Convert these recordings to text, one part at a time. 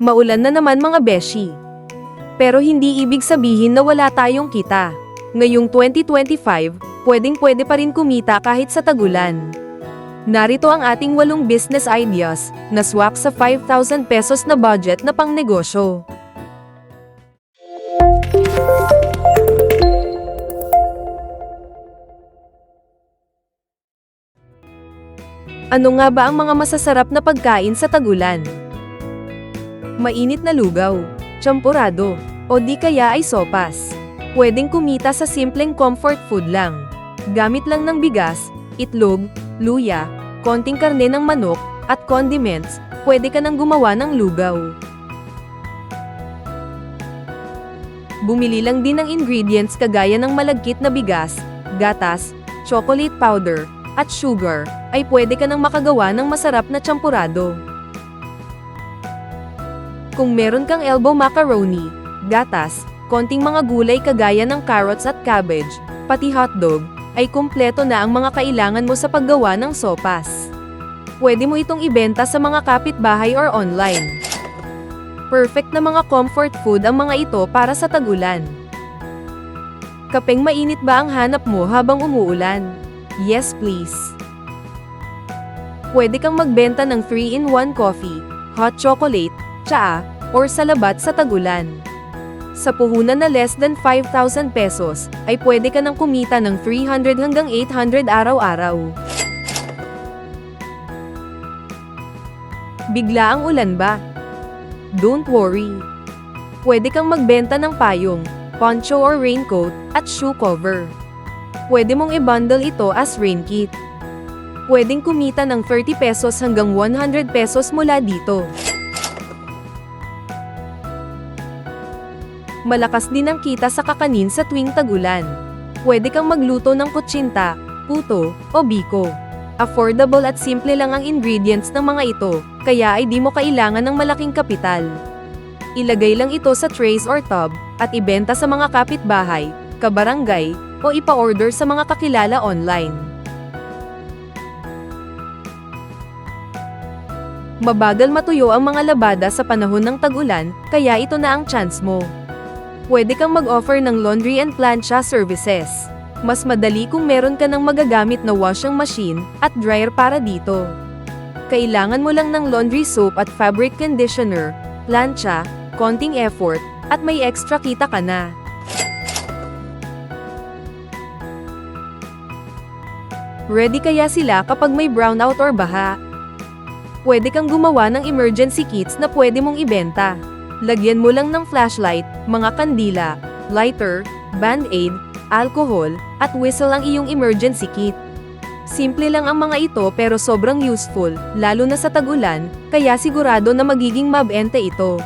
Maulan na naman mga beshi. Pero hindi ibig sabihin na wala tayong kita. Ngayong 2025, pwedeng pwede pa rin kumita kahit sa tagulan. Narito ang ating walong business ideas na swak sa 5,000 pesos na budget na pang negosyo. Ano nga ba ang mga masasarap na pagkain sa tagulan? Mainit na lugaw, champurado, o di kaya ay sopas. Pwedeng kumita sa simpleng comfort food lang. Gamit lang ng bigas, itlog, luya, konting karne ng manok, at condiments, pwede ka nang gumawa ng lugaw. Bumili lang din ng ingredients kagaya ng malagkit na bigas, gatas, chocolate powder, at sugar, ay pwede ka nang makagawa ng masarap na champurado. Kung meron kang elbow macaroni, gatas, konting mga gulay kagaya ng carrots at cabbage, pati hotdog, ay kumpleto na ang mga kailangan mo sa paggawa ng sopas. Pwede mo itong ibenta sa mga kapitbahay or online. Perfect na mga comfort food ang mga ito para sa tagulan. Kapeng mainit ba ang hanap mo habang umuulan? Yes please. Pwede kang magbenta ng 3-in-1 coffee, hot chocolate, tsaa, or salabat sa tagulan. Sa puhunan na less than 5,000 pesos, ay pwede ka nang kumita ng 300 hanggang 800 araw-araw. Bigla ang ulan ba? Don't worry. Pwede kang magbenta ng payong, poncho or raincoat, at shoe cover. Pwede mong i-bundle ito as rain kit. Pwedeng kumita ng 30 pesos hanggang 100 pesos mula dito. Malakas din ang kita sa kakanin sa tuwing tagulan. Pwede kang magluto ng kutsinta, puto, o biko. Affordable at simple lang ang ingredients ng mga ito, kaya ay di mo kailangan ng malaking kapital. Ilagay lang ito sa trays or tub, at ibenta sa mga kapitbahay, kabarangay, o ipa-order sa mga kakilala online. Mabagal matuyo ang mga labada sa panahon ng tag-ulan, kaya ito na ang chance mo. Pwede kang mag-offer ng laundry and plancha services. Mas madali kung meron ka ng magagamit na washing machine at dryer para dito. Kailangan mo lang ng laundry soap at fabric conditioner, plancha, konting effort, at may extra kita ka na. Ready kaya sila kapag may brownout or baha? Pwede kang gumawa ng emergency kits na pwede mong ibenta. Lagyan mo lang ng flashlight, mga kandila, lighter, band-aid, alcohol, at whistle ang iyong emergency kit. Simple lang ang mga ito pero sobrang useful, lalo na sa tag-ulan, kaya sigurado na magiging mabente ito.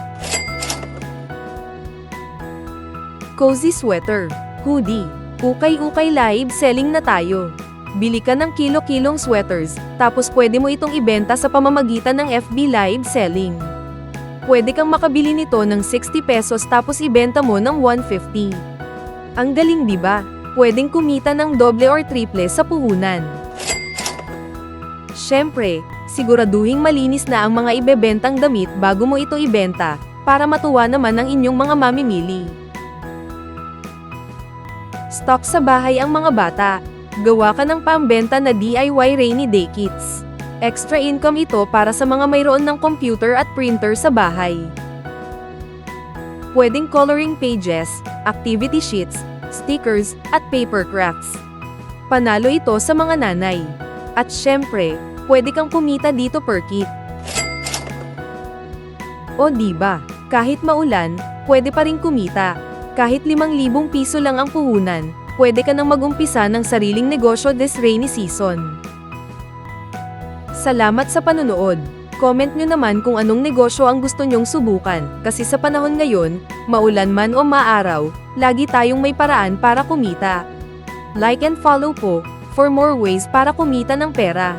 Cozy sweater, hoodie, ukay-ukay live selling na tayo. Bili ka ng kilo-kilong sweaters, tapos pwede mo itong ibenta sa pamamagitan ng FB live selling. Pwede kang makabili nito ng 60 pesos tapos ibenta mo ng 150. Ang galing 'di ba? Pwedeng kumita ng doble or triple sa puhunan. Siyempre, siguraduhing malinis na ang mga ibebentang damit bago mo ito ibenta, para matuwa naman ang inyong mga mamimili. Stock sa bahay ang mga bata. Gawa ka ng pambenta na DIY rainy day kits. Extra income ito para sa mga mayroon ng computer at printer sa bahay. Pwedeng coloring pages, activity sheets, stickers, at paper crafts. Panalo ito sa mga nanay. At syempre, pwede kang kumita dito per kit. O diba, kahit maulan, pwede pa rin kumita. Kahit 5,000 piso lang ang puhunan, pwede ka nang magumpisa ng sariling negosyo this rainy season. Salamat sa panonood. Comment nyo naman kung anong negosyo ang gusto nyong subukan, kasi sa panahon ngayon, maulan man o maaraw, lagi tayong may paraan para kumita. Like and follow po, for more ways para kumita ng pera.